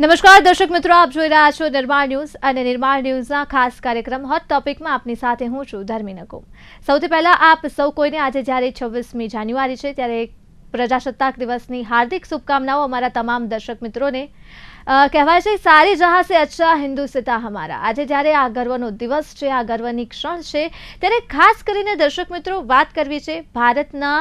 નમસ્કાર, દર્શક મિત્રો, આપ જોઈ રહ્યા છો નિર્માણ ન્યૂઝ અને નિર્માણ ન્યૂઝના ખાસ કાર્યક્રમ હોટ ટોપિકમાં આપની સાથે હું છું ધર્મી નકુમ. સૌથી પહેલા આપ સૌ કોઈને આજે જ્યારે છવ્વીસમી જાન્યુઆરી છે, ત્યારે પ્રજાસત્તાક દિવસની હાર્દિક શુભકામનાઓ અમારા તમામ દર્શક મિત્રોને. કહેવાય છે, સારી જહાં સે અચ્છા હિન્દુસ્તા હમારા. આજે જ્યારે આ ગર્વનો દિવસ છે, આ ગર્વની ક્ષણ છે, ત્યારે ખાસ કરીને દર્શક મિત્રો વાત કરવી છે ભારતના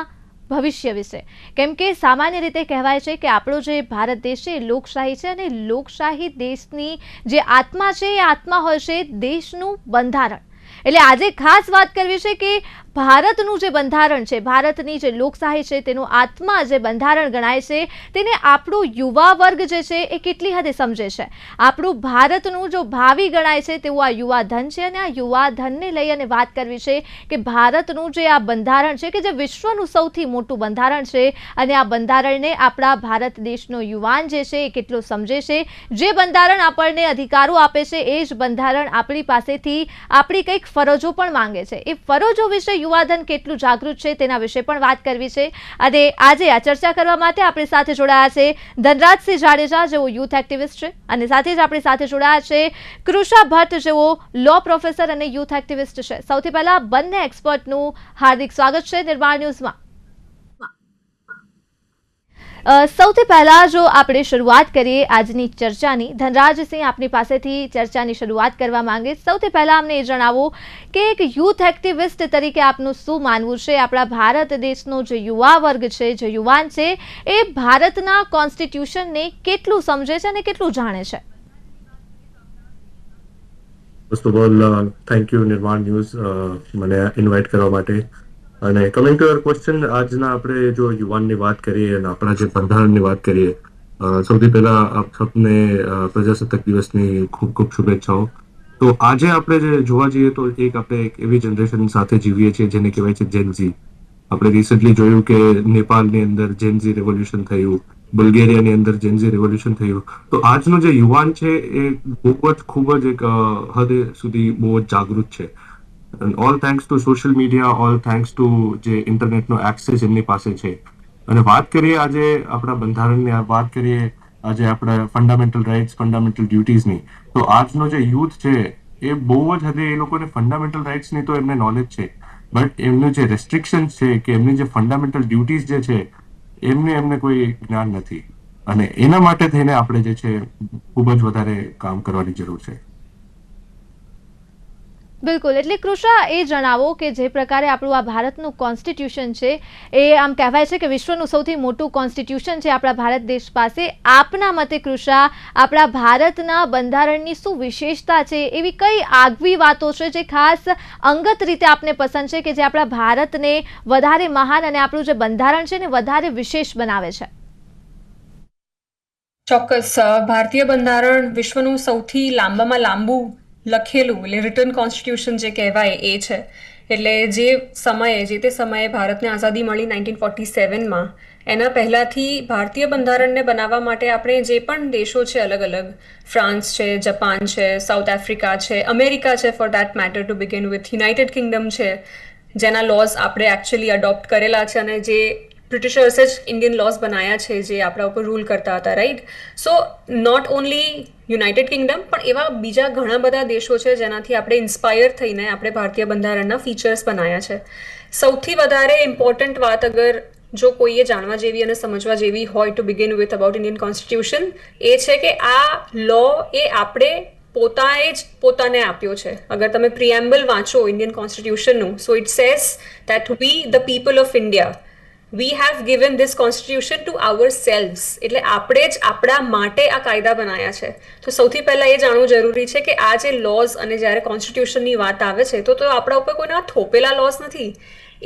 ભવિષ્ય વિશે. કેમ કે સામાન્ય રીતે કહેવાય છે કે આપણો જે ભારત દેશ છે લોકશાહી છે અને લોકશાહી દેશની જે આત્મા છે એ આત્મા હોય છે દેશનું બંધારણ. એટલે આજે ખાસ વાત કરવી છે કે ભારતનું જે બંધારણ છે, ભારતની જે લોકશાહી છે, તેનું આત્મા જે બંધારણ ગણાય છે, તેને આપણું યુવા વર્ગ જે છે, એ કેટલી હદે સમજે છે? આપણું ભારતનું જો ભાવિ ગણાય છે, તેવું આ યુવા ધન છે અને આ યુવા ધનને લઈ અને વાત કરવી છે કે ભારતનું જે આ બંધારણ છે, કે જે વિશ્વનું સૌથી મોટું બંધારણ છે, અને આ બંધારણને આપણા ભારત દેશનો યુવાન જે છે, એ કેટલો સમજે છે? જે બંધારણ આપણને અધિકારો આપે છે, એ જ બંધારણ આપણી પાસેથી આપણી કંઈક ફરજો પણ માંગે છે. એ ફરજો વિશે યુવાધન કેટલું જાગૃત છે તેના વિશે પણ વાત કરવી છે. અને આજે આ ચર્ચા કરવા માટે આપણી સાથે જોડાયા છે ધનરાજસિંહ જાડેજા, જેઓ યુથ એક્ટિવિસ્ટ છે. અને સાથે જ આપણી સાથે જોડાયા છે કૃષા ભટ્ટ, જેઓ લો પ્રોફેસર અને યુથ એક્ટિવિસ્ટ છે. સૌથી પહેલા બંને એક્સપર્ટનું હાર્દિક સ્વાગત છે નિર્માણ ન્યૂઝમાં. સૌથી પહેલા જો આપણે શરૂઆત કરીએ આજની ચર્ચાની, ધનરાજસિંહ આપની પાસેથી ચર્ચાની શરૂઆત કરવા માંગે. સૌથી પહેલા અમને એ જણાવો કે એક યુથ એક્ટિવિસ્ટ તરીકે આપનું શું માનવું છે? આપણા ભારત દેશનો જે યુવા વર્ગ છે, જે યુવાન છે, એ ભારતના કોન્સ્ટિટ્યુશનને કેટલું સમજે છે અને કેટલું જાણે છે? First of all thank you Nirman news મને ઇન્વાઇટ કરવા માટે અને કમિંગ ટુ યોર ક્વેશ્ચન આજના આપણે જો યુવાનની વાત કરીએ અને આપણા જે બંધારણની વાત કરીએ સૌથી પહેલા આપ સૌને પ્રજાસત્તાક દિવસની ખૂબ ખૂબ શુભેચ્છાઓ. તો આજે આપણે જે જોવા જઈએ તો એક આપણે એક એવી જનરેશન સાથે જીવીએ છીએ જેને કહેવાય છે જેનઝી આપણે રિસેન્ટલી જોયું કે નેપાળની અંદર જેનઝી રેવોલ્યુશન થયું, બલ્ગેરિયાની અંદર જેનઝી રેવોલ્યુશન થયું. તો આજનો જે યુવાન છે એ ખૂબ જ ખૂબ જ એક હદ સુધી બહુ જ જાગૃત છે. All thanks to social media all thanks to જે ઇન્ટરનેટનો એક્સેસ એમની પાસે છે. અને વાત કરીએ આજે આપણા બંધારણની વાત કરીએ આજે આપણા ફંડામેન્ટલ રાઇટ્સ ફંડામેન્ટલ ડ્યુટીઝની તો આજનો જે યુથ છે, એ બહુ જ હદે એ લોકોને ફંડામેન્ટલ રાઇટ્સની તો એમને નોલેજ છે. બટ એમનું જે રેસ્ટ્રિક્શન છે કે એમની જે ફંડામેન્ટલ ડ્યુટીઝ જે છે, એમને એમને કોઈ જ્ઞાન નથી. અને એના માટે થઈને આપણે જે છે, ખૂબ જ વધારે કામ કરવાની જરૂર છે. બિલકુલ. એટલે કૃષા, એ જણાવો કે જે પ્રકારે આપણું આ ભારતનું કોન્સ્ટિટ્યુશન છે, એ આમ કહેવાય છે કે વિશ્વનું સૌથી મોટું કોન્સ્ટિટ્યુશન છે આપણા ભારત દેશ પાસે. આપના મતે કૃષા, આપણા ભારતના બંધારણની શું વિશેષતા છે? એવી કઈ આગવી વાતો છે જે ખાસ અંગત રીતે આપને પસંદ છે કે જે આપણા ભારતને વધારે મહાન અને આપણું જે બંધારણ છે ને વધારે વિશેષ બનાવે છે? ચોક્કસ. ભારતીય બંધારણ વિશ્વનું સૌથી લાંબામાં લાંબુ લખેલું, એટલે રિટર્ન કોન્સ્ટિટ્યુશન જે કહેવાય એ છે. એટલે જે સમયે, જે તે સમયે ભારતને આઝાદી મળી નાઇન્ટીન ફોર્ટી સેવનમાં એના પહેલાંથી ભારતીય બંધારણને બનાવવા માટે આપણે જે પણ દેશો છે અલગ અલગ ફ્રાન્સ છે, જપાન છે, સાઉથ આફ્રિકા છે, અમેરિકા છે for that matter to begin with United Kingdom છે, જેના લોઝ આપણે એકચ્યુઅલી અડોપ્ટ કરેલા છે અને જે બ્રિટિશર્સે જ ઇન્ડિયન લોસ બનાવ્યા છે જે આપણા ઉપર રૂલ કરતા હતા right so not only United Kingdom પણ એવા બીજા ઘણા બધા દેશો છે જેનાથી આપણે ઇન્સ્પાયર થઈને આપણે ભારતીય બંધારણના ફીચર્સ બનાવ્યા છે. સૌથી વધારે ઇમ્પોર્ટન્ટ વાત અગર જો કોઈએ જાણવા જેવી અને સમજવા જેવી હોય to begin with about Indian constitution એ છે કે આ લો એ આપણે પોતાએ જ પોતાને આપ્યો છે. અગર તમે પ્રિએમ્બલ વાંચો Indian કોન્સ્ટિટ્યુશનનું so it says that we the people of India we have given this constitution to ourselves એટલે આપણે જ આપણા માટે આ કાયદા બનાવ્યા છે. તો સૌથી પહેલાં એ જાણવું જરૂરી છે કે આ જે લોઝ અને જ્યારે કોન્સ્ટિટ્યુશનની વાત આવે છે, તો તો આપણા ઉપર કોઈના થોપેલા લોઝ નથી.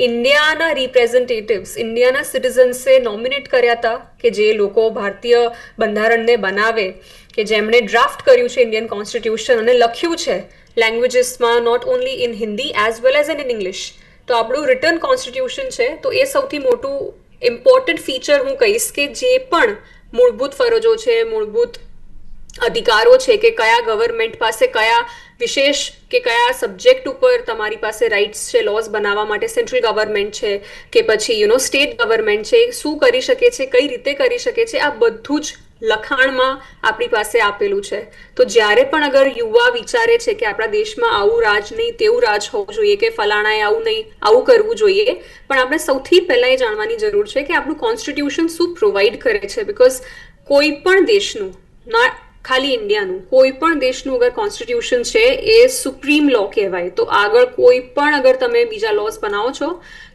ઇન્ડિયાના રિપ્રેઝેન્ટેટિવ્સ ઇન્ડિયાના સિટીઝન્સે નોમિનેટ કર્યા હતા કે જે લોકો ભારતીય બંધારણને બનાવે, કે જેમણે ડ્રાફ્ટ કર્યું છે ઇન્ડિયન કોન્સ્ટિટ્યુશન અને લખ્યું છે. લેંગ્વેજીસમાં not only in Hindi as well as in English તો આપણું રિટર્ન કોન્સ્ટિટ્યુશન છે, તો એ સૌથી મોટું ઇમ્પોર્ટન્ટ ફીચર હું કહીશ કે જે પણ મૂળભૂત ફરજો છે, મૂળભૂત અધિકારો છે કે કયા ગવર્મેન્ટ પાસે કયા વિશેષ કે કયા સબ્જેક્ટ ઉપર તમારી પાસે રાઇટ્સ છે લોઝ બનાવવા માટે સેન્ટ્રલ ગવર્મેન્ટ છે કે પછી યુ નો સ્ટેટ ગવર્મેન્ટ છે, શું કરી શકે છે, કઈ રીતે કરી શકે છે, આ બધું જ લખાણમાં આપણી પાસે આપેલું છે. તો જ્યારે પણ અગર યુવા વિચારે છે કે આપણા દેશમાં આવું રાજ નહીં, તેવું રાજ હોવું જોઈએ કે ફલાણાએ આવું નહીં, આવું કરવું જોઈએ, પણ આપણે સૌથી પહેલાં એ જાણવાની જરૂર છે કે આપણું કોન્સ્ટિટ્યુશન શું પ્રોવાઈડ કરે છે? બિકોઝ કોઈ પણ દેશનું, ના, ખાલી ઇન્ડિયાનું, કોઈ પણ દેશનું અગર કોન્સ્ટિટ્યુશન છે એ સુપ્રીમ લો કહેવાય. તો આગળ કોઈ પણ અગર તમે બીજા લોસ બનાવો છો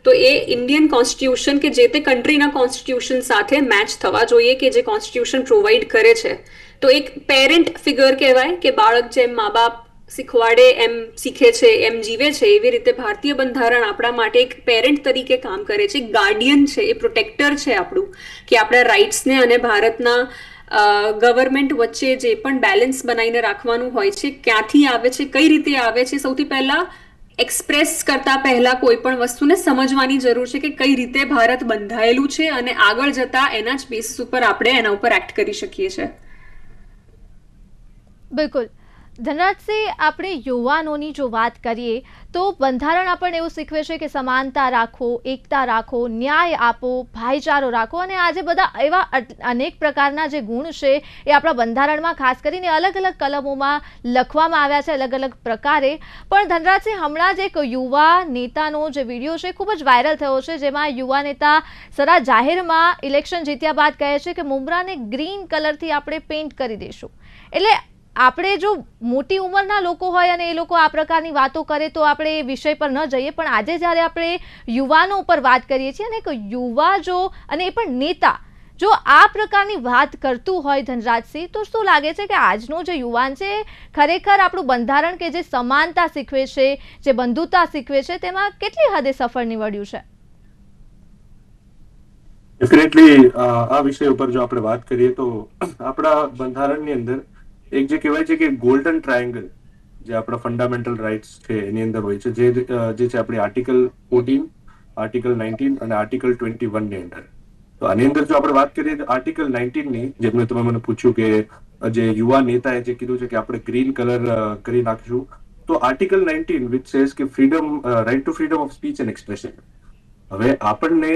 તો એ ઇન્ડિયન કોન્સ્ટિટ્યુશન કે જે તે કન્ટ્રીના કોન્સ્ટિટ્યુશન સાથે મેચ થવા જોઈએ કે જે કોન્સ્ટિટ્યુશન પ્રોવાઈડ કરે છે. તો એક પેરેન્ટ ફિગર કહેવાય કે બાળક જેમ મા બાપ શીખવાડે, એમ શીખે છે, એમ જીવે છે, એવી રીતે ભારતીય બંધારણ આપણા માટે એક પેરેન્ટ તરીકે કામ કરે છે. ગાર્ડિયન છે, એ પ્રોટેક્ટર છે આપણું કે આપણા રાઇટ્સને અને ભારતના ગવર્મેન્ટ વચ્ચે જે પણ બેલેન્સ બનાવીને રાખવાનું હોય છે, ક્યાંથી આવે છે, કઈ રીતે આવે છે, સૌથી પહેલા એક્સપ્રેસ કરતા પહેલા કોઈ પણ વસ્તુને સમજવાની જરૂર છે કે કઈ રીતે ભારત બંધાયેલું છે અને આગળ જતા એના જ બેસિસ ઉપર આપણે એના ઉપર એક્ટ કરી શકીએ છીએ. બિલકુલ. ધનરાજસિંહ આપણે યુવાનોની જો વાત કરીએ, તો બંધારણ આપણને એવું શીખવે છે કે સમાનતા રાખો, એકતા રાખો, ન્યાય આપો, ભાઈચારો રાખો અને આજે બધા એવા અનેક પ્રકારના જે ગુણ છે એ આપણા બંધારણમાં ખાસ કરીને અલગ અલગ કલમોમાં લખવામાં આવ્યા છે, અલગ અલગ પ્રકારે. પણ ધનરાજસિંહ, હમણાં જ એક યુવા નેતાનો જે વીડિયો છે ખૂબ જ વાયરલ થયો છે, જેમાં યુવા નેતા સરા જાહેરમાં ઇલેક્શન જીત્યા બાદ કહે છે કે મુમરાને ગ્રીન કલરથી આપણે પેઇન્ટ કરી દઈશું એટલે આપણે જો મોટી ઉંમરના લોકો હોય અને એ લોકો આ પ્રકારની વાતો કરે તો આપણે એ વિષય પર ન જઈએ, પણ આજે જ્યારે આપણે યુવાનો ઉપર વાત કરીએ છીએ અને એક યુવા જો અને એ પણ નેતા જો આ પ્રકારની વાત કરતું હોય ધનરાજસિંહ, તો શું લાગે છે કે આજનો જે યુવાન છે, ખરેખર આપણું બંધારણ કે જે સમાનતા શીખવે છે, જે બંધુતા શીખવે છે, તેમાં કેટલી હદે સફળ નીવડ્યું છે? ડેફિનેટલી આ વિષય ઉપર જો આપણે વાત કરીએ તો આપણા બંધારણની અંદર એક જે કહેવાય છે કે ગોલ્ડન ટ્રાયેંગલ જે આપણા ફંડામેન્ટલ રાઇટ્સ છે, એની અંદર હોય છે, જે જે છે આપણી આર્ટિકલ ફોર્ટીન આર્ટિકલ નાઇન્ટીન અને આર્ટિકલ ટ્વેન્ટી વનની અંદર. તો આની અંદર જો આપણે વાત કરીએ આર્ટિકલ નાઇન્ટીનની જેમને તમે મને પૂછ્યું કે જે યુવા નેતાએ જે કીધું છે કે આપણે ગ્રીન કલર કરી નાખીશું, તો આર્ટિકલ નાઇન્ટીન વિચ સેઝ કે freedom right to freedom of speech and expression હવે આપણને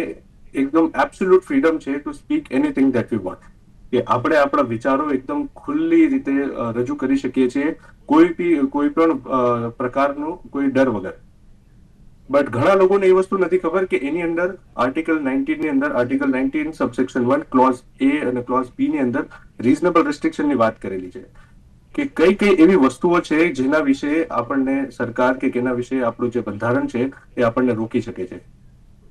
એકદમ એબ્સોલ્યુટ ફ્રીડમ છે to speak anything that we want કે આપણે આપણા વિચારો એકદમ ખુલ્લી રીતે રજૂ કરી શકીએ છીએ, કોઈ બી કોઈ પણ પ્રકારનો કોઈ ડર વગર. બટ ઘણા લોકોને એ વસ્તુ નથી ખબર કે એની અંદર આર્ટિકલ નાઇન્ટીનની અંદર, article nineteen subsection one, clause A અને ક્લોઝ બી ની અંદર રિઝનેબલ રિસ્ટ્રિક્શનની વાત કરેલી છે. કે કઈ કઈ એવી વસ્તુઓ છે જેના વિશે આપણને સરકાર કે કેના વિશે આપણું જે બંધારણ છે એ આપણને રોકી શકે છે.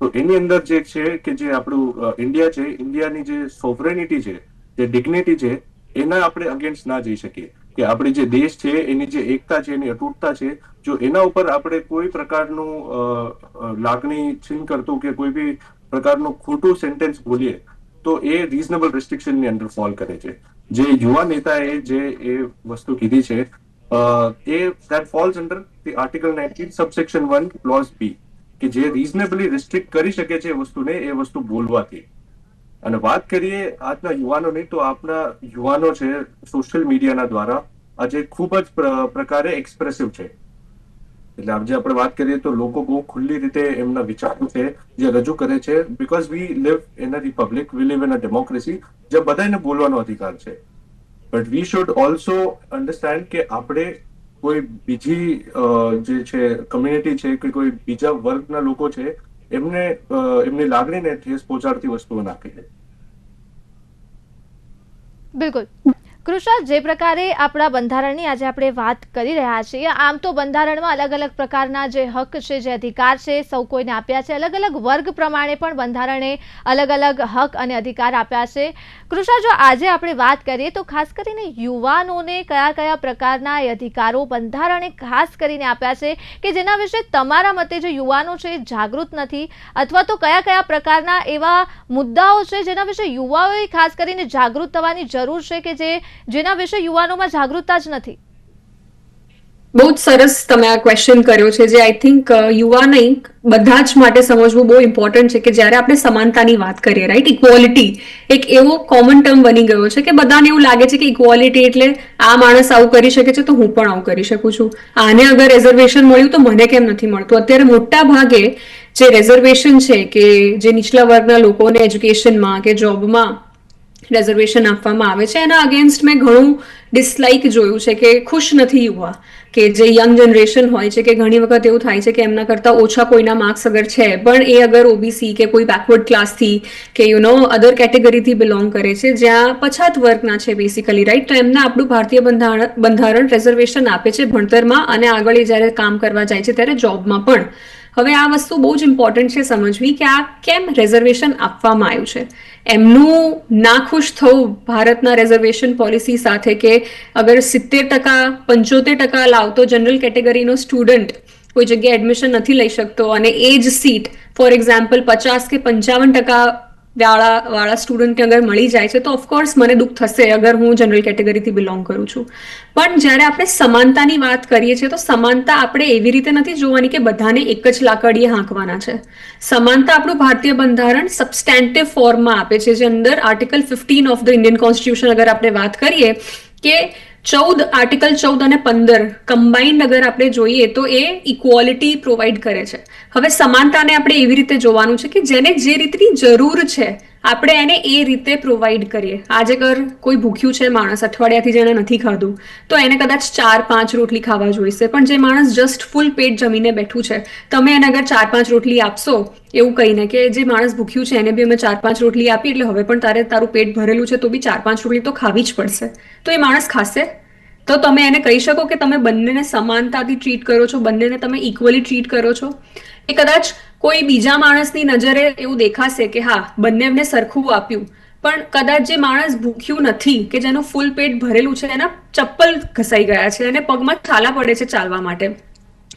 તો એની અંદર જે છે કે જે આપણું ઇન્ડિયા છે ઇન્ડિયાની જે સોવરેનિટી છે જે ડિગ્નિટી છે, એના આપણે અગેન્સ્ટ ના જઈ શકીએ. કે આપણી જે દેશ છે, એની જે એકતા છે, એની અતૂટતા છે, જો એના ઉપર આપણે કોઈ પ્રકારનું લાગણી છીન કરતું કે કોઈ બી પ્રકારનું ખોટું સેન્ટેન્સ બોલીએ, તો એ રીઝનેબલ રેસ્ટ્રિક્શનની અંદર ફોલ કરે છે. જે યુવા નેતાએ જે એ વસ્તુ કીધી છે એ that falls under article nineteen subsection one clause B કે જે રીઝનેબલી રિસ્ટ્રિક્ટ કરી શકે છે એ વસ્તુને, એ વસ્તુ બોલવાથી. અને વાત કરીએ આજના યુવાનોની, તો આપણા યુવાનો છે સોશિયલ મીડિયાના દ્વારા આજે ખૂબ જ પ્ર- પ્રકારે એક્સપ્રેસિવ છે. એટલે આજે આપણે વાત કરીએ તો લોકો બહુ ખુલ્લી રીતે એમના વિચારો છે, જે રજૂ કરે છે because we live in a republic we live in a democracy જે બધાને બોલવાનો અધિકાર છે. But we should also understand કે આપણે કોઈ બીજી જે છે કમ્યુનિટી છે કે કોઈ બીજા વર્ગના લોકો છે એમને એમની લાગણીને ઠેસ પહોંચાડતી વસ્તુઓ નાખી બિલકુલ. કૃષા, જે પ્રકારે આપણા બંધારણની આજે આપણે વાત કરી રહ્યા છીએ, આમ તો બંધારણમાં અલગ અલગ પ્રકારના જે હક છે, જે અધિકાર છે, સૌ કોઈને આપ્યા છે. અલગ અલગ વર્ગ પ્રમાણે પણ બંધારણે અલગ અલગ હક અને અધિકાર આપ્યા છે. કૃષા, જો આજે આપણે વાત કરીએ તો ખાસ કરીને યુવાનોને કયા કયા પ્રકારના એ અધિકારો બંધારણે ખાસ કરીને આપ્યા છે કે જેના વિશે તમારા મતે જે યુવાનો છે જાગૃત નથી અથવા તો કયા કયા પ્રકારના એવા મુદ્દાઓ છે જેના વિશે યુવાઓએ ખાસ કરીને જાગૃત થવાની જરૂર છે કે જે જેના વિશે યુવાનોમાં જાગૃતતા જ નથી. બહુ જ સરસ તમે આ ક્વેશ્ચન કર્યો છે જે આઈ થિંક યુવા નહીં બધા જ માટે સમજવું બહુ ઇમ્પોર્ટન્ટ છે કે જ્યારે આપણે સમાનતાની વાત કરીએ રાઈટ ઇક્વોલિટી એક એવો કોમન ટર્મ બની ગયો છે કે બધાને એવું લાગે છે કે ઇક્વોલિટી એટલે આ માણસ આવું કરી શકે છે તો હું પણ આવું કરી શકું છું. આને અગર રિઝર્વેશન મળ્યું તો મને કેમ નથી મળતું? અત્યારે મોટા ભાગે જે રિઝર્વેશન છે કે જે નીચલા વર્ગના લોકોને એજ્યુકેશનમાં કે જોબમાં રિઝર્વેશન આપવામાં આવે છે. એના અગેન્સ્ટ મેં ઘણું ડિસલાઇક જોયું છે કે ખુશ નથી યુવા, કે જે યંગ જનરેશન હોય છે કે ઘણી વખત એવું થાય છે કે એમના કરતાં ઓછા કોઈના માર્ક્સ અગર છે. પણ એ અગર ઓબીસી કે કોઈ બેકવર્ડ ક્લાસથી કે યુ નો અધર કેટેગરીથી બિલોંગ કરે છે, જ્યાં પછાત વર્ગના છે બેસિકલી રાઈટ તો એમને આપણું ભારતીય બંધારણ બંધારણ રેઝર્વેશન આપે છે ભણતરમાં અને આગળ એ જ્યારે કામ કરવા જાય છે ત્યારે જોબમાં પણ. હવે આ વસ્તુ બહુ જ ઇમ્પોર્ટન્ટ છે સમજવી કે આ કેમ રિઝર્વેશન આપવામાં આવ્યું છે. એમનું નાખુશ થવું ભારતના રિઝર્વેશન પોલિસી સાથે કે અગર સિત્તેર ટકા, પંચોતેર ટકા લાવતો જનરલ કેટેગરીનો સ્ટુડન્ટ કોઈ જગ્યાએ એડમિશન નથી લઈ શકતો અને એ જ સીટ ફોર એક્ઝામ્પલ પચાસ કે પંચાવન ટકા વાળા વાળા સ્ટુડન્ટને અગર મળી જાય છે, તો ઓફકોર્સ મને દુઃખ થશે અગર હું જનરલ કેટેગરીથી બિલોંગ કરું છું. પણ જ્યારે આપણે સમાનતાની વાત કરીએ છીએ, તો સમાનતા આપણે એવી રીતે નથી જોવાની કે બધાને એક જ લાકડીએ હાંકવાના છે. સમાનતા આપણું ભારતીય બંધારણ સબસ્ટેન્ટિવ ફોર્મમાં આપે છે, જે અંદર article fifteen of the Indian constitution અગર આપણે વાત કરીએ કે ચૌદ આર્ટિકલ ચૌદ અને પંદર કમ્બાઇન્ડ અગર આપણે જોઈએ તો એ ઇક્વોલિટી પ્રોવાઈડ કરે છે. હવે સમાનતાને આપણે એવી રીતે જોવાનું છે કે જેને જે રીતની જરૂર છે આપણે એને એ રીતે પ્રોવાઈડ કરીએ. આજે કર કોઈ ભૂખ્યું છે, માણસ અઠવાડિયાથી જેણે નથી ખાધું, તો એને કદાચ ચાર પાંચ રોટલી ખાવા જોઈશે. પણ જે માણસ જસ્ટ ફૂલ પેટ જમીને બેઠું છે, તમે એને અગર ચાર પાંચ રોટલી આપશો, એવું કહીને કે જે માણસ ભૂખ્યું છે, એને બી અમે ચાર પાંચ રોટલી આપી, એટલે હવે પણ તારે તારું પેટ ભરેલું છે, તો બી ચાર પાંચ રોટલી તો ખાવી જ પડશે. તો એ માણસ ખાશે. તો તમે એને કહી શકો કે તમે બંનેને સમાનતાથી ટ્રીટ કરો છો, બંનેને તમે ઇક્વલી ટ્રીટ કરો છો. એ કદાચ કોઈ બીજા માણસની નજરે એવું દેખાશે કે હા, બંનેને સરખું આપ્યું. પણ કદાચ જે માણસ ભૂખ્યું નથી, કે જેનું ફૂલ પેટ ભરેલું છે, એના ચપ્પલ ઘસાઈ ગયા છે અને પગમાં થાલા પડે છે ચાલવા માટે.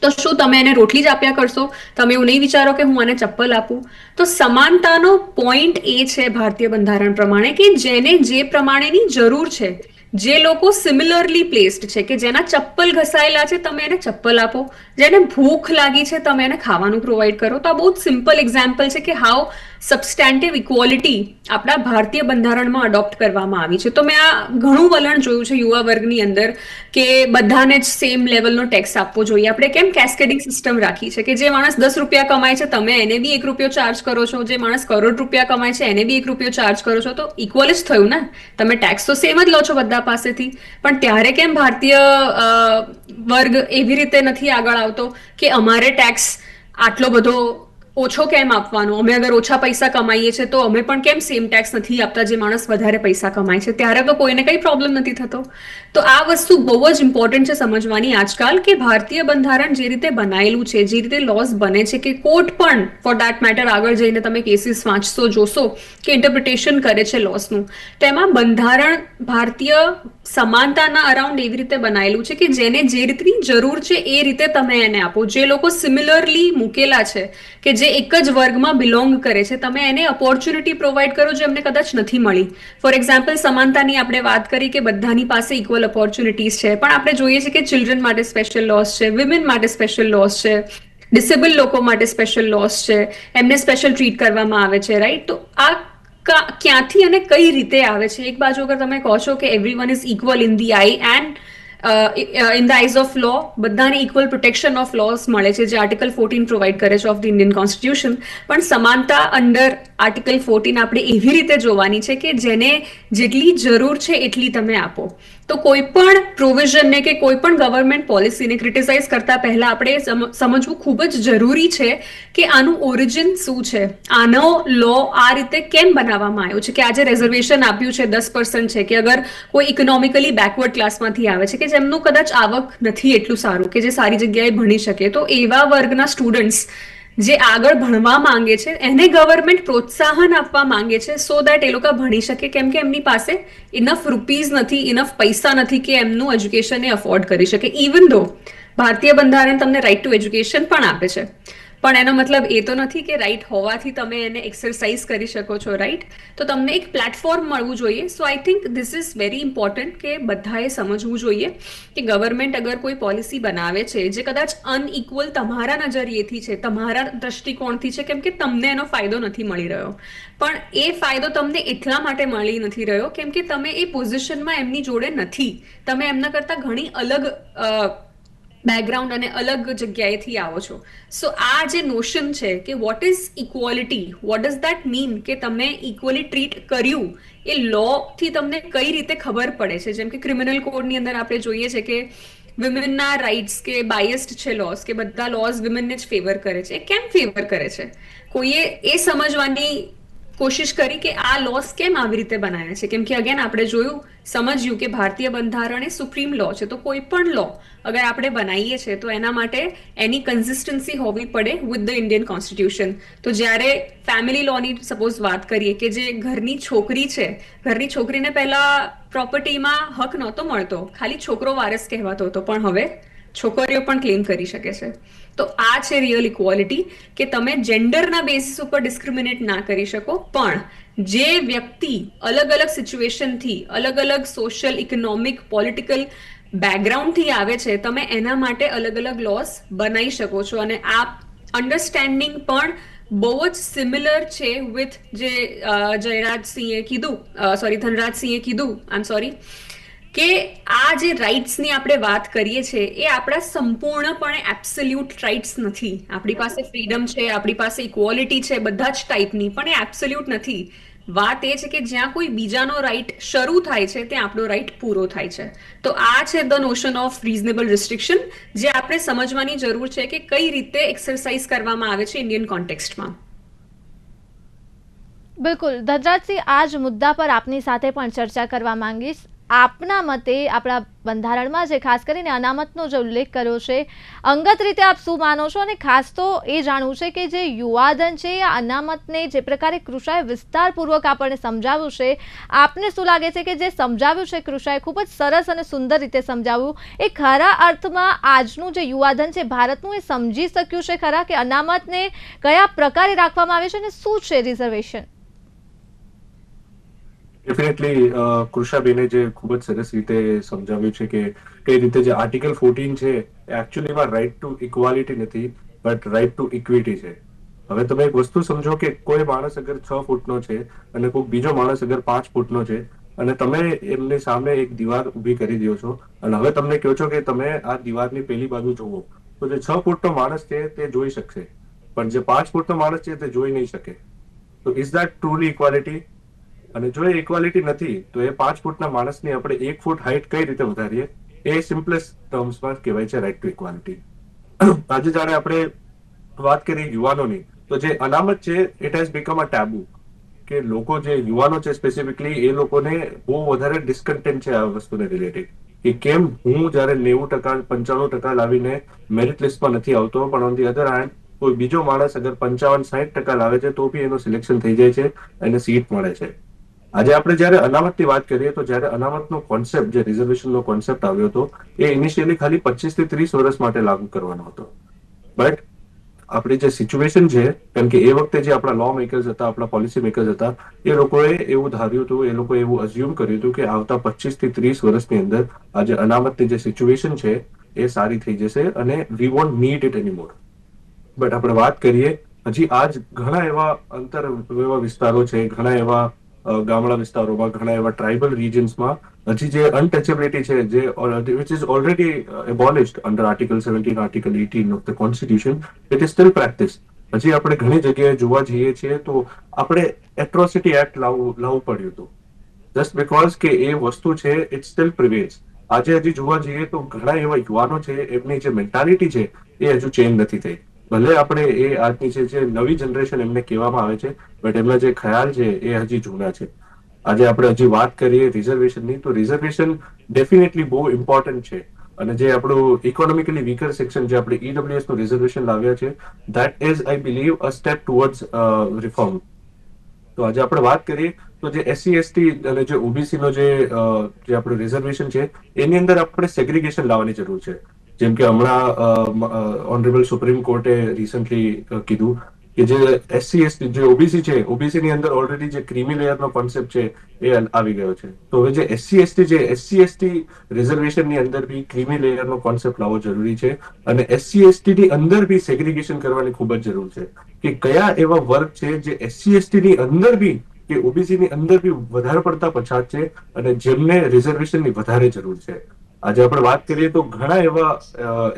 તો શું તમે એને રોટલી જ આપ્યા કરશો? તમે એવું નહીં વિચારો કે હું આને ચપ્પલ આપું? તો સમાનતાનો પોઈન્ટ એ છે ભારતીય બંધારણ પ્રમાણે કે જેને જે પ્રમાણેની જરૂર છે જે લોકો સિમિલરલી પ્લેસ્ડ છે, કે જેના ચપ્પલ ઘસાયેલા છે, તમે એને ચપ્પલ આપો. જેને ભૂખ લાગી છે, તમે એને ખાવાનું પ્રોવાઈડ કરો. તો આ બહુ સિમ્પલ એક્ઝામ્પલ છે કે હાઉ સબસ્ટેન્ટિવ ઇક્વોલિટી આપણા ભારતીય બંધારણમાં અડોપ્ટ કરવામાં આવી છે. તો મેં આ ઘણું વલણ જોયું છે યુવા વર્ગની અંદર કે બધાને જ સેમ લેવલનો ટેક્સ આપવો જોઈએ. આપણે કેમ કેસ્કેડિંગ સિસ્ટમ રાખી છે કે જે માણસ દસ રૂપિયા કમાય છે, તમે એને બી એક રૂપિયો ચાર્જ કરો છો. જે માણસ કરોડ રૂપિયા કમાય છે, એને બી એક રૂપિયો ચાર્જ કરો છો. તો ઇક્વલ જ થયું ને? તમે ટેક્સ તો સેમ જ લો છો બધા. પાસેથી. પણ ત્યારે કેમ ભારતીય વર્ગ એવી રીતે નથી આગળ આવતો કે અમારે ટેક્સ આટલો બધો ઓછો કેમ આપવાનો? અમે અગર ઓછા પૈસા કમાઈએ છીએ તો અમે પણ કેમ સેમ ટેક્સ નથી આપતા જે માણસ વધારે પૈસા કમાય છે? ત્યારે તો કોઈને કંઈ પ્રોબ્લેમ નથી થતો. તો આ વસ્તુ બહુ જ ઇમ્પોર્ટન્ટ છે સમજવાની આજકાલ કે ભારતીય બંધારણ જે રીતે બનાયેલું છે, જે રીતે લોઝ બને છે કે કોર્ટ પણ ફોર દેટ મેટર આગળ જઈને તમે કેસીસ વાંચશો, જોશો કે ઇન્ટરપ્રિટેશન કરે છે લોસનું તેમાં બંધારણ ભારતીય સમાનતાના અરાઉન્ડ એવી રીતે બનાયેલું છે કે જેને જે રીતની જરૂર છે એ રીતે તમે એને આપો. જે લોકો સિમિલરલી મૂકેલા છે કે જે એક જ વર્ગમાં બિલોંગ કરે છે. તમે એને ઓપોર્ચ્યુનિટી પ્રોવાઈડ કરો જે એમને કદાચ નથી મળી. ફોર એક્ઝામ્પલ સમાનતાની આપણે વાત કરી કે બધાની પાસે ઇક્વલ ઓપોર્ચ્યુનિટીઝ છે. પણ આપણે જોઈએ છીએ કે ચિલ્ડ્રન માટે સ્પેશિયલ લોસ છે વિમેન માટે સ્પેશિયલ લોસ છે ડિસેબલ લોકો માટે સ્પેશિયલ લોસ છે, એમને સ્પેશિયલ ટ્રીટ કરવામાં આવે છે રાઈટ તો આ ક્યાંથી અને કઈ રીતે આવે છે? એક બાજુ અગર તમે કહો છો કે everyone is equal in the eye and in the eyes of law બધાને ઇક્વલ પ્રોટેક્શન ઓફ લોસ મળે છે, જે આર્ટિકલ ફોર્ટીન પ્રોવાઈડ કરે છે ઓફ ધ ઇન્ડિયન કોન્સ્ટિટ્યુશન પણ સમાનતા અંડર આર્ટિકલ ફોર્ટીન આપણે એવી રીતે જોવાની છે કે જેને જેટલી જરૂર છે એટલી તમે આપો. તો કોઈ પણ પ્રોવિઝનને કે કોઈ પણ ગવર્મેન્ટ પોલિસીને ક્રિટિસાઇઝ કરતા પહેલા આપણે સમજવું ખૂબ જ જરૂરી છે કે આનું ઓરિજિન શું છે? આનો લો આ રીતે કેમ બનાવવામાં આવ્યો છે? કે આજે રિઝર્વેશન આપ્યું છે, દસ પર્સન્ટ છે, કે અગર કોઈ ઇકોનોમિકલી બેકવર્ડ ક્લાસમાંથી આવે છે, કે જેમનું કદાચ આવક નથી એટલું સારું, કે જે સારી જગ્યાએ ભણી શકે, તો એવા વર્ગના સ્ટુડન્ટ્સ જે આગળ ભણવા માંગે છે, એને ગવર્મેન્ટ પ્રોત્સાહન આપવા માંગે છે સો દેટ એ લોકો ભણી શકે. કેમ કે એમની પાસે ઇનફ રૂપીઝ નથી ઇનફ પૈસા નથી કે એમનું એજ્યુકેશન એ અફોર્ડ કરી શકે. ઇવન દો ભારતીય બંધારણ તમને રાઇટ ટુ એજ્યુકેશન પણ આપે છે. પણ એનો મતલબ એ તો નથી કે રાઈટ હોવાથી તમે એને એક્સરસાઇઝ કરી શકો છો રાઈટ તો તમને એક પ્લેટફોર્મ મળવું જોઈએ. So I think this is very important કે બધાએ સમજવું જોઈએ કે ગવર્મેન્ટ અગર કોઈ પોલિસી બનાવે છે, જે કદાચ અનઇક્વલ તમારા નજરિયેથી છે, તમારા દ્રષ્ટિકોણથી છે, કેમ કે તમને એનો ફાયદો નથી મળી રહ્યો. પણ એ ફાયદો તમને એટલા માટે મળી નથી રહ્યો, કેમ કે તમે એ પોઝિશનમાં એમની જોડે નથી. તમે એમના કરતાં ઘણી અલગ બેકગ્રાઉન્ડ અને અલગ જગ્યાએથી આવો છો. સો આ જે નોશન છે કે what is equality what does that mean કે તમે ઇક્વલી ટ્રીટ કર્યું, એ લોથી તમને કઈ રીતે ખબર પડે છે? જેમ કે ક્રિમિનલ કોડની અંદર આપણે જોઈએ છે કે વિમેનના રાઇટ્સ કે બાયસ્ડ છે લોસ કે બધા લોઝ વિમેનને જ ફેવર કરે છે. કેમ ફેવર કરે છે? કોઈએ એ સમજવાની કોશિશ કરી કે આ લોસ કેમ આવી રીતે બનાવ્યા છે? કેમ કે અગેન આપણે જોયું, સમજ્યું કે ભારતીય બંધારણ એ સુપ્રીમ લો છે. તો કોઈ પણ લો અગર આપણે બનાવીએ છીએ તો એના માટે એની કન્સિસ્ટન્સી હોવી પડે વિથ ધ ઇન્ડિયન કોન્સ્ટિટ્યુશન તો જ્યારે ફેમિલી લોની સપોઝ વાત કરીએ કે જે ઘરની છોકરી છે, ઘરની છોકરીને પહેલા પ્રોપર્ટીમાં હક નહોતો મળતો. ખાલી છોકરો વારસ કહેવાતો હતો. પણ હવે છોકરીઓ પણ ક્લેમ કરી શકે છે. તો આ છે રિયલ ઇક્વોલિટી કે તમે જેન્ડરના બેસિસ ઉપર ડિસ્ક્રિમિનેટ ના કરી શકો, પણ જે વ્યક્તિ અલગ અલગ સિચ્યુએશનથી અલગ અલગ સોશિયલ ઇકોનોમિક પોલિટિકલ બેકગ્રાઉન્ડથી આવે છે, તમે એના માટે અલગ અલગ લોસ બનાવી શકો છો. અને આ અન્ડરસ્ટેન્ડિંગ પણ બહુ જ સિમિલર છે વિથ જે જયરાજસિંહે કીધું સોરી ધનરાજસિંહે કીધું આઈ એમ સોરી કે આ જે રાઇટ્સની આપણે વાત કરીએ છીએ, એ આપણા સંપૂર્ણપણે એબ્સોલ્યુટ રાઇટ્સ નથી. આપણી પાસે ફ્રીડમ છે, આપણી પાસે ઇક્વોલિટી છે, બધા જ ટાઈપની પણ એ એબ્સોલ્યુટ નથી. વાત એ છે કે જ્યાં કોઈ બીજાનો રાઇટ શરૂ થાય છે, ત્યાં આપણો રાઇટ પૂરો થાય છે. તો આ છે the notion of reasonable restriction જે આપણે સમજવાની જરૂર છે કે કઈ રીતે એક્સરસાઇઝ કરવામાં આવે છે ઇન્ડિયન કોન્ટેક્સ્ટમાં બિલકુલ. ધનરાજસિંહ, આ જ મુદ્દા પર આપની સાથે પણ ચર્ચા કરવા માંગીશ. આપના મતે આપણા બંધારણમાં જે ખાસ કરીને અનામતનો જે ઉલ્લેખ કર્યો છે, અંગત રીતે આપ શું માનો છો? અને ખાસ તો એ જાણવું છે કે જે યુવાધન છે એ અનામતને જે પ્રકારે કૃષાએ વિસ્તારપૂર્વક આપણને સમજાવ્યું છે, આપને શું લાગે છે કે જે સમજાવ્યું છે કૃષાએ ખૂબ જ સરસ અને સુંદર રીતે સમજાવ્યું? એ ખરા અર્થમાં આજનું જે યુવાધન છે, ભારતનું એ સમજી શક્યું છે ખરા કે અનામતને કયા પ્રકારે રાખવામાં આવે છે અને શું છે રિઝર્વેશન ડેફિનેટલી કૃષાબેને જે ખૂબ જ સરસ રીતે સમજાવ્યું છે કે કઈ રીતે જે આર્ટિકલ ફોર્ટીન છે એકચ્યુઅલીમાં રાઇટ ટુ ઇક્વાલિટી નથી બટ રાઇટ ટુ ઇક્વિટી છે. હવે તમે એક વસ્તુ સમજો કે કોઈ માણસ અગર છ ફૂટનો છે અને કોઈ બીજો માણસ અગર પાંચ ફૂટનો છે, અને તમે એમની સામે એક દીવાર ઊભી કરી દો છો, અને હવે તમને કહો છો કે તમે આ દીવારની પેલી બાજુ જુઓ, તો જે છ ફૂટનો માણસ છે તે જોઈ શકશે, પણ જે પાંચ ફૂટનો માણસ છે તે જોઈ નહીં શકે. તો ઇઝ દેટ ટ્રુલી ઇક્વાલિટી અને જો એ ઇક્વાલિટી નથી, તો એ પાંચ ફૂટના માણસની આપણે એક ફૂટ હાઈટ કઈ રીતે વધારીએ? એ સિમ્પલેસ્ટ ટર્મ્સમાં કહેવાય છે રાઇટ ટુ ઇક્વાલિટી આજે જાણે આપણે વાત કરીએ યુવાનોની, તો જે અનામત છે it has become a taboo કે લોકો જે યુવાનો છે સ્પેસિફિકલી એ લોકોને બહુ વધારે ડિસ્કન્ટેન્ટ છે આ વસ્તુને રિલેટેડ કે કેમ હું જ્યારે નેવું ટકા, પંચાણું ટકા લાવીને મેરિટ લિસ્ટમાં નથી આવતો, પણ ઓન ધી અધર હેન્ડ કોઈ બીજો માણસ અગર પંચાવન સાઠ ટકા લાવે છે, તો બી એનું સિલેક્શન થઈ જાય છે, એને સીટ મળે છે. આજે આપણે જયારે અનામતની વાત કરીએ તો જયારે અનામતનો કોન્સેપ્ટ જે રિઝર્વેશનનો કોન્સેપ્ટ આવ્યો હતો, એ ઇનિશિયલી ખાલી પચીસથી ત્રીસ વર્ષ માટે લાગુ કરવાનો હતો. બટ આપણી જે સિચ્યુએશન છે કેમ કે એ વખતે જે આપણા લો મેકર્સ હતા, આપણા પોલિસી મેકર્સ હતા, એ લોકોએ એવું ધાર્યું હતું, એ લોકોએ એવું અઝ્યુમ કર્યું હતું કે આવતા પચીસથી ત્રીસ વર્ષની અંદર આ જે અનામતની જે સિચ્યુએશન છે, એ સારી થઈ જશે અને we won't need it any more but આપણે વાત કરીએ, હજી આજ ઘણા એવા અંતર એવા વિસ્તારો છે, ઘણા એવા ગામડા વિસ્તારોમાં ઘણા એવા ટ્રાઇબલ રિજન્સમાં હજી જે અનટચેબિલિટી છે, જે which is already abolished under article seventeen article eighteen of the constitution it is still practice હજી આપણે ઘણી જગ્યાએ જોવા જઈએ છીએ તો આપણે એટ્રોસિટી એક્ટ લાવવું લાવવું પડ્યું હતું. જસ્ટ બીકોઝ કે એ વસ્તુ છે ઇટ સ્ટીલ પ્રિવેલ્સ આજે હજી જોવા જઈએ તો ઘણા એવા યુવાનો છે, એમની જે મેન્ટાલિટી છે, એ હજુ ચેન્જ નથી થઈ. ભલે આપણે એ આજની જે નવી જનરેશન એમને કહેવામાં આવે છે બટ એમના જે ખ્યાલ છે એ હજી જૂના છે. આજે આપણે હજી વાત કરીએ રિઝર્વેશનની તો રિઝર્વેશન ડેફિનેટલી બહુ ઇમ્પોર્ટન્ટ છે. અને જે આપણું ઇકોનોમિકલી વીકર સેક્શન જે આપણે ઈડબ્લ્યુએસનું રિઝર્વેશન લાવ્યા છે that is I believe a step towards reform તો આજે આપણે વાત કરીએ, તો જે એસસી એસટી અને જે ઓબીસી નો જે આપણું રિઝર્વેશન છે, એની અંદર આપણે સેગ્રીગેશન લાવવાની જરૂર છે. જેમ કે હમણાં ઓનરેબલ સુપ્રીમ કોર્ટે રિસન્ટલી કીધું કે જે એસસી એસટી જે ઓબીસી છે ઓબીસી ની અંદર ઓલરેડી જે ક્રિમી લેયર નો કોન્સેપ્ટ છે, એ આવી ગયો છે. તો હવે જે એસસી એસટી છે એસસી એસટી રિઝર્વેશનની અંદર બી ક્રીમી લેયર નો કોન્સેપ્ટ લાવવો જરૂરી છે અને એસસી એસટી ની અંદર બી સેગ્રીગેશન કરવાની ખૂબ જ જરૂર છે કે કયા એવા વર્ગ છે જે એસસી એસટી ની અંદર બી કે ઓબીસી ની અંદર બી વધારે પડતા પછાત છે અને જેમને રિઝર્વેશનની વધારે જરૂર છે. આજે આપણે વાત કરીએ તો ઘણા એવા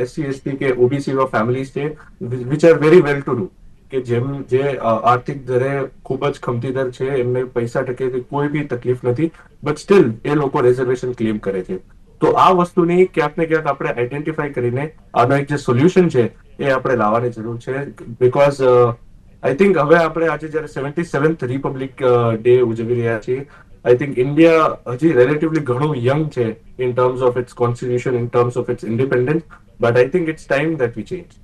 એસસી એસટી કે ઓબીસી એવા ફેમિલીઝ છે which are very well to do કે જેમ, જે આર્થિક દરે ખૂબ જ ખમતીદર છે, એમને પૈસા ટકે કોઈ બી તકલીફ નથી બટ સ્ટીલ એ લોકો રિઝર્વેશન ક્લેમ કરે છે. તો આ વસ્તુની ક્યાંક ને ક્યાંક આપણે આઈડેન્ટિફાઈ કરીને આનો એક જે સોલ્યુશન છે, એ આપણે લાવવાની જરૂર છે બીકોઝ આઈ થિંક હવે આપણે આજે જ્યારે સેવન્ટી સેવન્થ રિપબ્લિક ડે ઉજવી રહ્યા છીએ આઈ થિંક ઇન્ડિયા હજી રિલેટિવલી ઘણું યંગ છે in terms of its constitution in terms of its independence but I think it's time that we change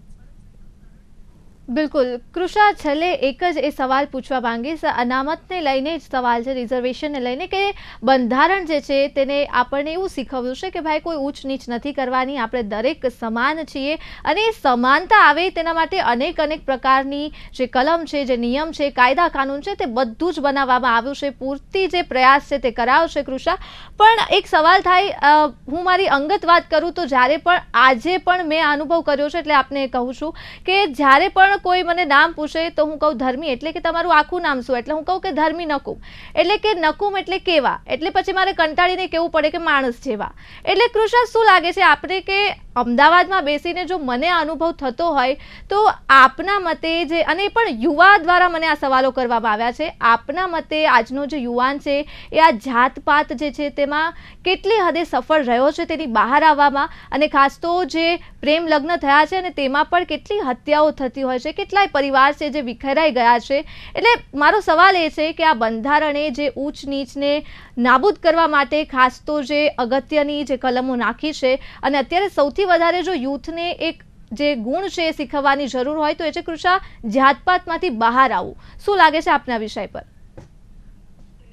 બિલકુલ. કૃષા છેલ્લે એક જ એ સવાલ પૂછવા માંગીશ. અનામતને લઈને જ સવાલ છે, રિઝર્વેશનને લઈને કે બંધારણ જે છે તેને આપણને એવું શીખવ્યું છે કે ભાઈ કોઈ ઊંચ નીચ નથી કરવાની, આપણે દરેક સમાન છીએ અને સમાનતા આવે તેના માટે અનેક અનેક પ્રકારની જે કલમ છે, જે નિયમ છે, કાયદા કાનૂન છે તે બધું જ બનાવવામાં આવ્યું છે. પૂરતી જે પ્રયાસ છે તે કરાવશે કૃષા. પણ એક સવાલ થાય હું મારી અંગત વાત કરું તો જ્યારે પણ, આજે પણ મેં અનુભવ કર્યો છે એટલે આપને કહું છું કે જ્યારે પણ કોઈ મને નામ પૂછે તો હું કહું ધર્મી, એટલે કે તમારું આખું નામ શું? એટલે હું કહું કે ધર્મી નકુમ. એટલે કે નકુમ એટલે કેવા? એટલે પછી મારે કંટાળીને કેવું પડે કે માણસ જેવા. એટલે કૃષા, શું લાગે છે આપણે કે અમદાવાદમાં બેસીને જો મને આ અનુભવ થતો હોય, તો આપના મતે જે, અને પણ યુવા દ્વારા મને આ સવાલો કરવામાં આવ્યા છે, આપના મતે આજનો જે યુવાન છે, એ આ જાતપાત જે છે તેમાં કેટલી હદે સફળ રહ્યો છે તેની બહાર આવવામાં, અને ખાસ તો જે પ્રેમ લગ્ન થયા છે અને તેમાં પણ કેટલી હત્યાઓ થતી હોય છે, કેટલાય પરિવાર છે જે વિખેરાઈ ગયા છે. એટલે મારો સવાલ એ છે કે આ બંધારણે જે ઊંચ નીચને નાબૂદ કરવા માટે ખાસ તો જે અગત્યની જે કલમો નાખી છે અને અત્યારે સૌથી વધારે જો યુથને એક જે ગુણ છે એ શીખવવાની જરૂર હોય તો એ છે કૃષા જાતપાતમાંથી બહાર આવવું. શું લાગે છે આપના વિષય પર?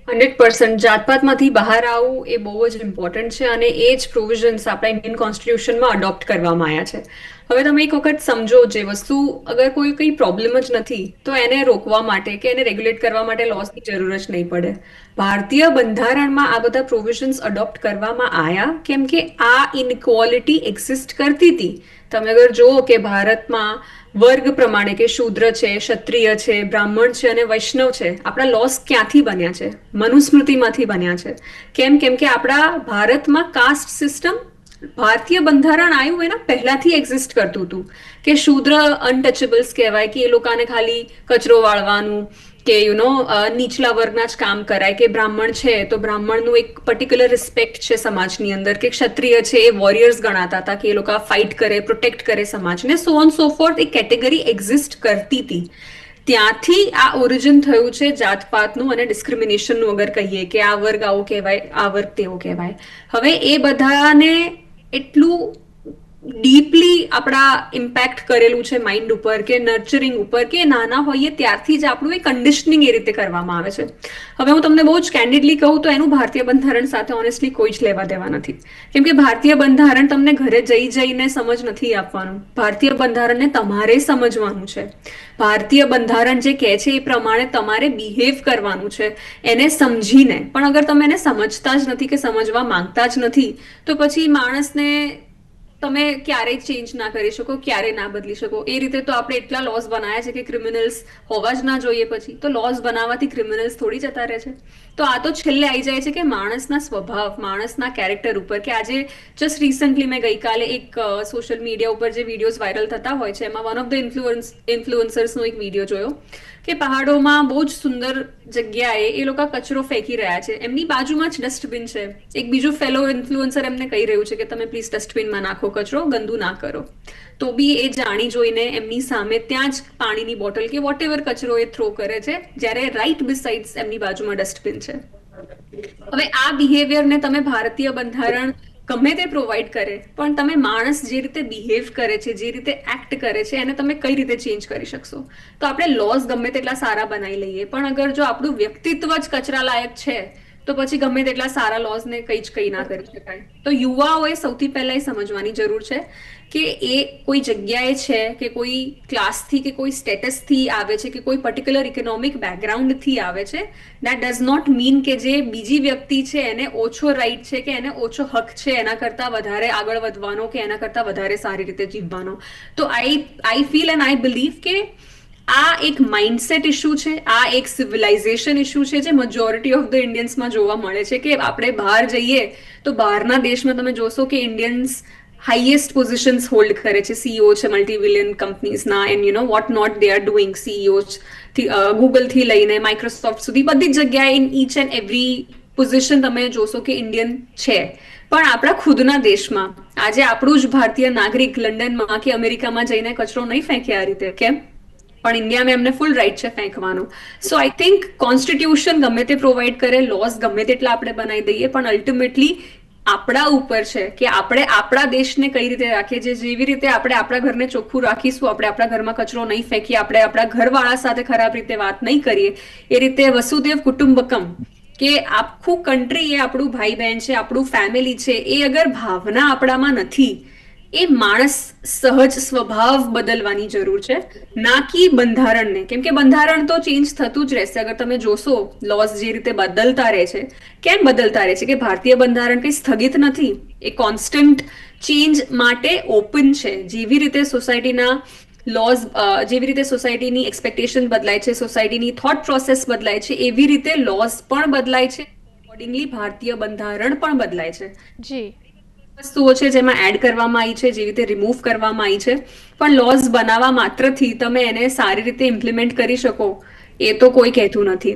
હંડ્રેડ પર્સન્ટ જાતપાતમાંથી બહાર આવવું એ બહુ જ ઇમ્પોર્ટન્ટ છે અને એ જ પ્રોવિઝન્સ આપણા ઇન્ડિયન કોન્સ્ટિટ્યુશનમાં અડોપ્ટ કરવામાં આવ્યા છે. હવે તમે એક વખત સમજો જે વસ્તુ, અગર કોઈ કંઈ પ્રોબ્લેમ જ નથી, તો એને રોકવા માટે કે એને રેગ્યુલેટ કરવા માટે લોસની જરૂર જ નહીં પડે. ભારતીય બંધારણમાં આ બધા પ્રોવિઝન્સ અડોપ્ટ કરવામાં આવ્યા, કેમ કે આ ઇનક્વોલિટી એક્ઝિસ્ટ કરતી હતી. તમે અગર જુઓ કે ભારતમાં વર્ગ પ્રમાણે કે શૂદ્ર છે, ક્ષત્રિય છે, બ્રાહ્મણ છે અને વૈષ્ણવ છે, આપણા લોસ ક્યાંથી બન્યા છે? મનુસ્મૃતિમાંથી બન્યા છે. કેમ? કેમ કે આપણા ભારતમાં કાસ્ટ સિસ્ટમ ભારતીય બંધારણ આવ્યું એના પહેલાથી એક્ઝિસ્ટ કરતું હતું. કે શૂદ્ર અનટચેબલ્સ કહેવાય, કે એ લોકોને ખાલી કચરો વાળવાનું કે યુ નો નીચલા વર્ગના જ કામ કરાય કે બ્રાહ્મણ છે, તો બ્રાહ્મણનું એક પર્ટિક્યુલર રિસ્પેક્ટ છે સમાજની અંદર કે ક્ષત્રિય છે એ વોરિયર્સ ગણાતા હતા કે એ લોકો ફાઇટ કરે પ્રોટેક્ટ કરે સમાજને so on so forth a category exist કરતી હતી ત્યાંથી આ ઓરિજિન થયું છે જાતપાતનું અને ડિસ્ક્રિમિનેશનનું અગર કહીએ કે આ વર્ગ આવો કહેવાય, આ વર્ગ તેવો કહેવાય. હવે એ બધાને એટલું ડીપલી આપણા ઇમ્પેક્ટ કરેલું છે માઇન્ડ ઉપર કે નર્ચરિંગ ઉપર કે નાના હોઈએ ત્યારથી જ આપણું એ કન્ડિશનિંગ એ રીતે કરવામાં આવે છે. હવે હું તમને બહુ જ કેન્ડિડલી કહું તો એનું ભારતીય બંધારણ સાથે ઓનેસ્ટલી કોઈ જ લેવા દેવા નથી. કેમ કે ભારતીય બંધારણ તમને ઘરે જઈ જઈને સમજ નથી આપવાનું. ભારતીય બંધારણને તમારે સમજવાનું છે. ભારતીય બંધારણ જે કહે છે એ પ્રમાણે તમારે બિહેવ કરવાનું છે. એને સમજીને. પણ અગર તમે એને સમજતા જ નથી કે સમજવા માંગતા જ નથી, તો પછી માણસને તમે ક્યારેય ચેન્જ ના કરી શકો, ક્યારેય ના બદલી શકો. એ રીતે તો આપણે એટલા લોસ બનાવ્યા છે કે ક્રિમિનલ્સ હોવા જ ના જોઈએ પછી. તો લોસ બનાવવાથી ક્રિમિનલ્સ થોડી જતા રહે છે. તો આ તો છેલ્લે આવી જાય છે કે માણસના સ્વભાવ, માણસના કેરેક્ટર ઉપર કે આજે જસ્ટ રિસન્ટલી મેં ગઈકાલે એક સોશિયલ મીડિયા ઉપર જે વિડીયોઝ વાયરલ થતા હોય છે, એમાં વન ઓફ ધ ઇન્ફ્લુઅન્સ ઇન્ફ્લુઅન્સર્સનો એક વીડિયો જોયો. કે પહાડોમાં બહુ જ સુંદર જગ્યાએ એ લોકો કચરો ફેંકી રહ્યા છે. એમની બાજુમાં જ ડસ્ટબિન છે. એક બીજું ફેલો ઇન્ફ્લુઅન્સર એમને કહી રહ્યું છે કે તમે પ્લીઝ ડસ્ટબિનમાં નાખો કચરો, ગંદુ ના કરો. તો બી એ જાણી જોઈને એમની સામે ત્યાં જ પાણીની બોટલ કે વોટ એવર કચરો એ થ્રો કરે છે, જ્યારે રાઈટ બિસાઇડ્સ એમની બાજુમાં ડસ્ટબિન છે. હવે આ બિહેવિયરને તમે ભારતીય બંધારણ ગમે તે પ્રોવાઈડ કરે, પણ તમે માણસ જે રીતે બિહેવ કરે છે, જે રીતે એક્ટ કરે છે, એને તમે કઈ રીતે ચેન્જ કરી શકશો? તો આપણે લોઝ ગમે તેટલા સારા બનાવી લઈએ, પણ અગર જો આપણું વ્યક્તિત્વ જ કચરા લાયક છે તો પછી ગમે તેટલા સારા લોઝને કંઈ જ કંઈ ના કરી શકાય. તો યુવાઓએ સૌથી પહેલા એ સમજવાની જરૂર છે કે એ કોઈ જગ્યાએ છે કે કોઈ ક્લાસથી કે કોઈ સ્ટેટસથી આવે છે કે કોઈ પર્ટિક્યુલર ઇકોનોમિક બેકગ્રાઉન્ડથી આવે છે દેટ ડઝ નોટ મીન કે જે બીજી વ્યક્તિ છે એને ઓછો રાઈટ છે કે એને ઓછો હક છે એના કરતાં વધારે આગળ વધવાનો કે એના કરતાં વધારે સારી રીતે જીવવાનો. તો I I feel and I believe કે આ એક માઇન્ડસેટ ઇશ્યુ છે, આ એક સિવિલાઇઝેશન ઇશ્યુ છે, જે મેજોરિટી ઓફ ધ ઇન્ડિયન્સમાં જોવા મળે છે કે આપણે બહાર જઈએ તો બહારના દેશમાં તમે જોશો કે ઇન્ડિયન્સ હાઈએસ્ટ પોઝિશન્સ હોલ્ડ કરે છે. સીઈઓ છે multi billion કંપનીઝના and you know what not they are doing CEO ગૂગલથી લઈને માઇક્રોસોફ્ટ સુધી બધી જ જગ્યાએ in each and every position તમે જોશો કે ઇન્ડિયન છે. પણ આપણા ખુદના દેશમાં આજે આપણું જ ભારતીય નાગરિક લંડનમાં કે અમેરિકામાં જઈને કચરો નહીં ફેંકે આ રીતે, કેમ? પણ ઇન્ડિયામાં એમને ફૂલ રાઇટ છે ફેંકવાનું. સો આઈ થિંક કોન્સ્ટિટ્યુશન ગમે તે પ્રોવાઈડ કરે લોસ ગમે તેટલા આપણે બનાવી દઈએ, પણ અલ્ટિમેટલી આપણા ઉપર છે કે આપણે આપણા દેશને કઈ રીતે રાખીએ છીએ જેવી રીતે આપણે આપણા ઘરને ચોખ્ખું રાખીશું, આપણે આપણા ઘરમાં કચરો નહીં ફેંકીએ, આપણે આપણા ઘરવાળા સાથે ખરાબ રીતે વાત નહીં કરીએ, એ રીતે વસુદેવ કુટુંબકમ કે આખું કન્ટ્રી એ આપણું ભાઈ બહેન છે, આપણું ફેમિલી છે, એ અગર ભાવના આપણામાં નથી એ માણસ સહજ સ્વભાવ બદલવાની જરૂર છે. ના કે બંધારણને. કેમ કે બંધારણ તો ચેન્જ થતું જ રહેશે. અગર તમે જોશો લોસ જે રીતે બદલતા રહે છે. કેમ બદલતા રહે છે? કે ભારતીય બંધારણ કંઈ સ્થગિત નથી. એ કોન્સ્ટન્ટ ચેન્જ માટે ઓપન છે. જેવી રીતે સોસાયટીના લોઝ જેવી રીતે સોસાયટીની એક્સપેક્ટેશન બદલાય છે સોસાયટીની થોટ પ્રોસેસ બદલાય છે, એવી રીતે લોઝ પણ બદલાય છે. અકોર્ડિંગલી ભારતીય બંધારણ પણ બદલાય છે. જી. વસ્તુઓ છે જેમાં એડ કરવામાં આવી છે, જેવી રીતે રિમૂવ કરવામાં આવી છે. પણ લોઝ બનાવવા માત્રથી તમે એને સારી રીતે ઇમ્પ્લિમેન્ટ કરી શકો, એ તો કોઈ કહેતું નથી.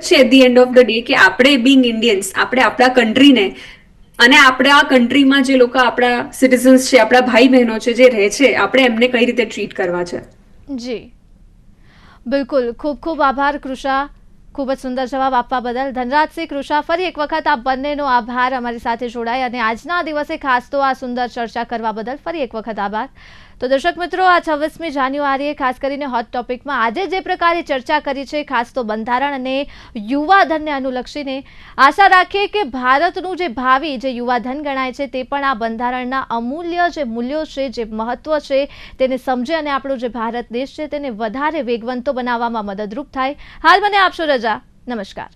છે the end of the day કે આપણે બિંગ ઇન્ડિયન્સ આપણે આપણા કન્ટ્રીને અને આપણે આ કન્ટ્રીમાં જે લોકો આપણા સિટીઝન્સ છે, આપણા ભાઈ બહેનો છે, જે રહે છે, આપણે એમને કઈ રીતે ટ્રીટ કરવા છે? જી. બિલકુલ. ખૂબ ખૂબ આભાર, કૃષા. ખૂબ જ સુંદર જવાબ આપવા બદલ ધનરાજસિંહ કૃષા, ફરી એક વખત આપ બંનેનો આભાર અમારી સાથે જોડાય અને આજના દિવસે ખાસ તો આ સુંદર ચર્ચા કરવા બદલ ફરી એક વખત આભાર. તો દર્શક મિત્રો, આ છવ્વીસમી જાન્યુઆરીએ ખાસ કરીને હોટ ટોપિકમાં આજે જે પ્રકારે ચર્ચા કરી છે, ખાસ તો બંધારણ અને યુવાધનને અનુલક્ષીને, આશા રાખીએ કે ભારતનું જે ભાવિ, જે યુવાધન ગણાય છે, તે પણ આ બંધારણના અમૂલ્ય જે મૂલ્યો છે, જે મહત્વ છે, તેને સમજે અને આપણો જે ભારત દેશ છે, તેને વધારે વેગવંતો બનાવવામાં મદદરૂપ થાય. હાલ મને આપશો રજા. નમસ્કાર.